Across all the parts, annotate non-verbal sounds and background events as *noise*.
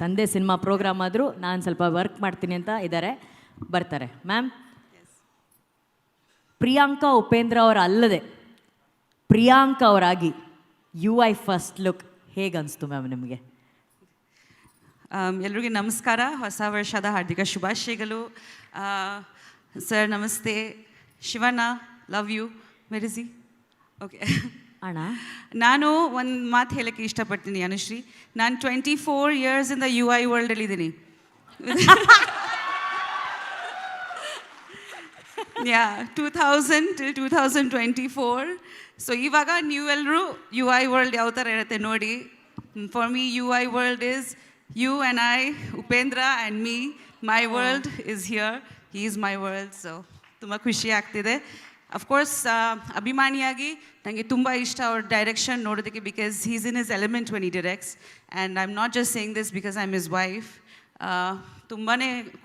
ತಂದೆ cinema program ಆದರೂ ನಾನು ಸ್ವಲ್ಪ ವರ್ಕ್ ಮಾಡ್ತೀನಿ ಅಂತ ಇದ್ದಾರೆ ಬರ್ತಾರೆ. ಮ್ಯಾಮ್ ಪ್ರಿಯಾಂಕಾ ಉಪೇಂದ್ರ ಅವರ ಅಲ್ಲದೆ, ಪ್ರಿಯಾಂಕಾ ಅವರಾಗಿ ಯು ಐ ಫಸ್ಟ್ ಲುಕ್ ಹೇಗನ್ನಿಸ್ತು ಮ್ಯಾಮ್ ನಿಮಗೆ? ಎಲ್ರಿಗೂ ನಮಸ್ಕಾರ. ಹೊಸ ವರ್ಷದ ಹಾರ್ದಿಕ ಶುಭಾಶಯಗಳು. ಸರ್ ನಮಸ್ತೆ. ಶಿವಣ್ಣ ಲವ್ ಯು ಮೆರಿಸಿ ಓಕೆ ಅಣ್ಣ? ನಾನು ಒಂದು ಮಾತು ಹೇಳಕ್ಕೆ ಇಷ್ಟಪಡ್ತೀನಿ ಅನುಶ್ರೀ. ನಾನು ಟ್ವೆಂಟಿ ಫೋರ್ ಇಯರ್ಸ್ ಇಂದ U I world ಅಲ್ಲಿದ್ದೀನಿ yeah two thousand till two thousand twenty four so ಇವಾಗ ನೀವೆಲ್ಲರೂ ಯು ಐ ವರ್ಲ್ಡ್ ಯಾವ ಥರ ಇರುತ್ತೆ ನೋಡಿ. For me U I world is U and I Upendra and me my world is here he is my world so ತುಂಬ ಖುಷಿ ಆಗ್ತಿದೆ. Of course ಅಭಿಮಾನಿಯಾಗಿ ನನಗೆ ತುಂಬ ಇಷ್ಟ ಅವ್ರ ಡೈರೆಕ್ಷನ್ ನೋಡೋದಕ್ಕೆ because he's in his element when he directs and I am not just saying this because I am his wife ತುಂಬಾ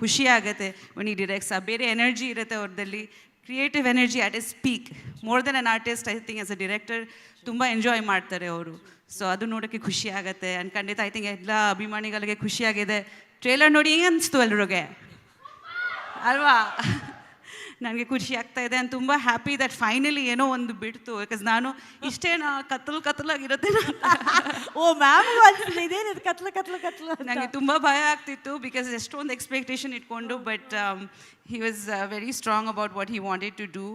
ಖುಷಿ ಆಗುತ್ತೆ ವೆನ್ ಈ ಡಿರೆಕ್ಟ್ಸ್ ಆ ಬೇರೆ ಎನರ್ಜಿ ಇರುತ್ತೆ ಅವ್ರದ್ದಲ್ಲಿ creative energy at a speak more than an artist I think as a director ತುಂಬ enjoy ಮಾಡ್ತಾರೆ ಅವರು. So ಅದು ನೋಡೋಕ್ಕೆ ಖುಷಿ ಆಗುತ್ತೆ. ಆ್ಯಂಡ್ ಖಂಡಿತ ಐ ಥಿಂಕ್ ಎಲ್ಲ ಅಭಿಮಾನಿಗಳಿಗೆ ಖುಷಿಯಾಗಿದೆ ಟ್ರೇಲರ್ ನೋಡಿ ಅನಿಸ್ತು ಎಲ್ರಿಗೆ? ಅಲ್ವಾ? ನನಗೆ ಖುಷಿ ಆಗ್ತಾ ಇದೆ ಆ್ಯಂಡ್ ತುಂಬ ಹ್ಯಾಪಿ ದಟ್ ಫೈನಲಿ ಏನೋ ಒಂದು ಬಿಡ್ತು. ಬಿಕಾಸ್ ನಾನು ಇಷ್ಟೇನಾ ಕತ್ತಲು ಕತ್ತಲಾಗಿರುತ್ತೆ *laughs* ಓ ಮ್ಯಾಮ್ ಇದೇನಿದೆ? ಕತ್ಲು ಕತ್ಲು ಕತ್ಲು ನನಗೆ ತುಂಬ ಭಯ ಆಗ್ತಿತ್ತು ಬಿಕಾಸ್ ಎಷ್ಟೊಂದು ಎಕ್ಸ್ಪೆಕ್ಟೇಷನ್ ಇಟ್ಕೊಂಡು um, but he was very strong about what he wanted to do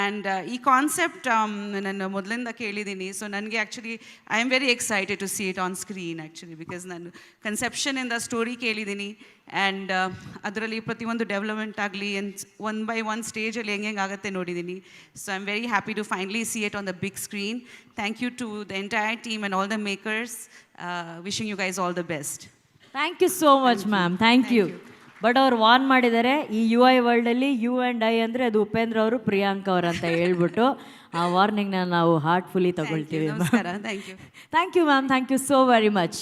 and ಈ ಕಾನ್ಸೆಪ್ಟ್ ನಾನು ಮೊದಲಿಂದ ಕೇಳಿದ್ದೀನಿ. ಸೊ ನನಗೆ actually I am very excited to see it on screen actually because ನಾನು ಕನ್ಸೆಪ್ಷನಿಂದ ಸ್ಟೋರಿ ಕೇಳಿದ್ದೀನಿ. ಆ್ಯಂಡ್ ಅದರಲ್ಲಿ ಪ್ರತಿಯೊಂದು ಡೆವಲಪ್ಮೆಂಟ್ ಆಗಲಿ ಎನ್ ಒನ್ ಬೈ ಒನ್ ಸ್ಟೇಜಲ್ಲಿ ಹೆಂಗೆ ಹೆಂಗೆ ಆಗುತ್ತೆ ನೋಡಿದ್ದೀನಿ so I am very happy to finally see it on the big screen thank you to the entire team and all the makers wishing you guys all the best thank you so much ma'am thank you but ಅವ್ರು warn ಮಾಡಿದ್ದಾರೆ ಈ U I ವರ್ಲ್ಡಲ್ಲಿ U and I ಅಂದರೆ ಅದು ಉಪೇಂದ್ರ ಅವರು ಪ್ರಿಯಾಂಕ ಅವರು ಅಂತ ಹೇಳ್ಬಿಟ್ಟು ಆ ವಾರ್ನಿಂಗ್ನ ನಾವು ಹಾರ್ಟ್ಫುಲ್ಲಿ ತಗೊಳ್ತೀವಿ thank you ma'am thank you so very much